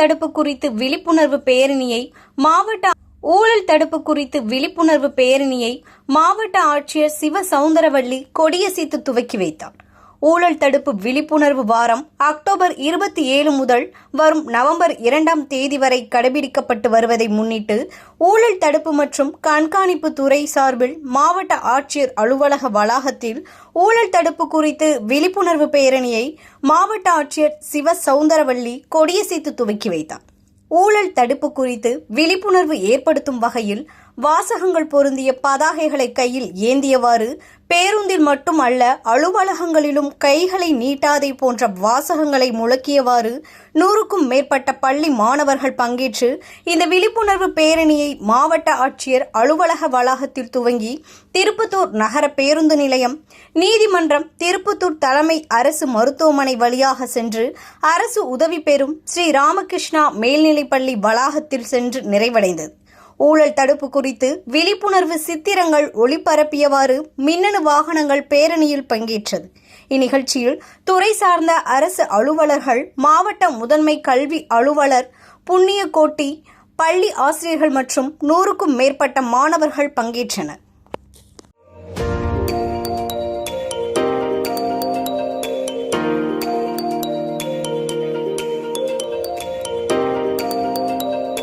தடுப்பு குறித்து விழிப்புணர்வு பேரணியை மாவட்ட ஊழல் தடுப்பு குறித்து விழிப்புணர்வு பேரணியை மாவட்ட ஆட்சியர் சிவ சவுந்தரவள்ளி கொடியசைத்து துவக்கி வைத்தார். ஊழல் தடுப்பு விழிப்புணர்வு வாரம் அக்டோபர் இருபத்தி ஏழு முதல் வரும் நவம்பர் இரண்டாம் தேதி வரை கடைபிடிக்கப்பட்டு வருவதை முன்னிட்டு ஊழல் தடுப்பு மற்றும் கண்காணிப்பு துறை சார்பில் மாவட்ட ஆட்சியர் அலுவலக வளாகத்தில் ஊழல் தடுப்பு குறித்து விழிப்புணர்வு பேரணியை மாவட்ட ஆட்சியர் சிவ சவுந்தரவள்ளி கொடியசைத்து துவக்கி வைத்தார். ஊழல் தடுப்பு குறித்து விழிப்புணர்வு ஏற்படுத்தும் வகையில் வாசகங்கள் பொருந்திய பதாகைகளை கையில் ஏந்தியவாறு பேருந்தில் மட்டும் அல்ல அலுவலகங்களிலும் கைகளை நீட்டாதை போன்ற வாசகங்களை முழக்கியவாறு நூறுக்கும் மேற்பட்ட பள்ளி மாணவர்கள் பங்கேற்று இந்த விழிப்புணர்வு பேரணியை மாவட்ட ஆட்சியர் அலுவலக வளாகத்தில் துவங்கி திருப்பத்தூர் நகர பேருந்து நிலையம் நீதிமன்றம் திருப்பத்தூர் தலைமை அரசு மருத்துவமனை வழியாக சென்று அரசு உதவி பெறும் ஸ்ரீ ராமகிருஷ்ணா மேல்நிலைப்பள்ளி வளாகத்தில் சென்று நிறைவடைந்தது. ஊழல் தடுப்பு குறித்து விழிப்புணர்வு சித்திரங்கள் ஒளிபரப்பியவாறு மின்னணு வாகனங்கள் பேரணியில் பங்கேற்றது. இந்நிகழ்ச்சியில் துறை சார்ந்த அரசு அலுவலர்கள் மாவட்ட முதன்மை கல்வி அலுவலர் புண்ணியகோட்டி பள்ளி ஆசிரியர்கள் மற்றும் நூறுக்கும் மேற்பட்ட மாணவர்கள் பங்கேற்றனர்.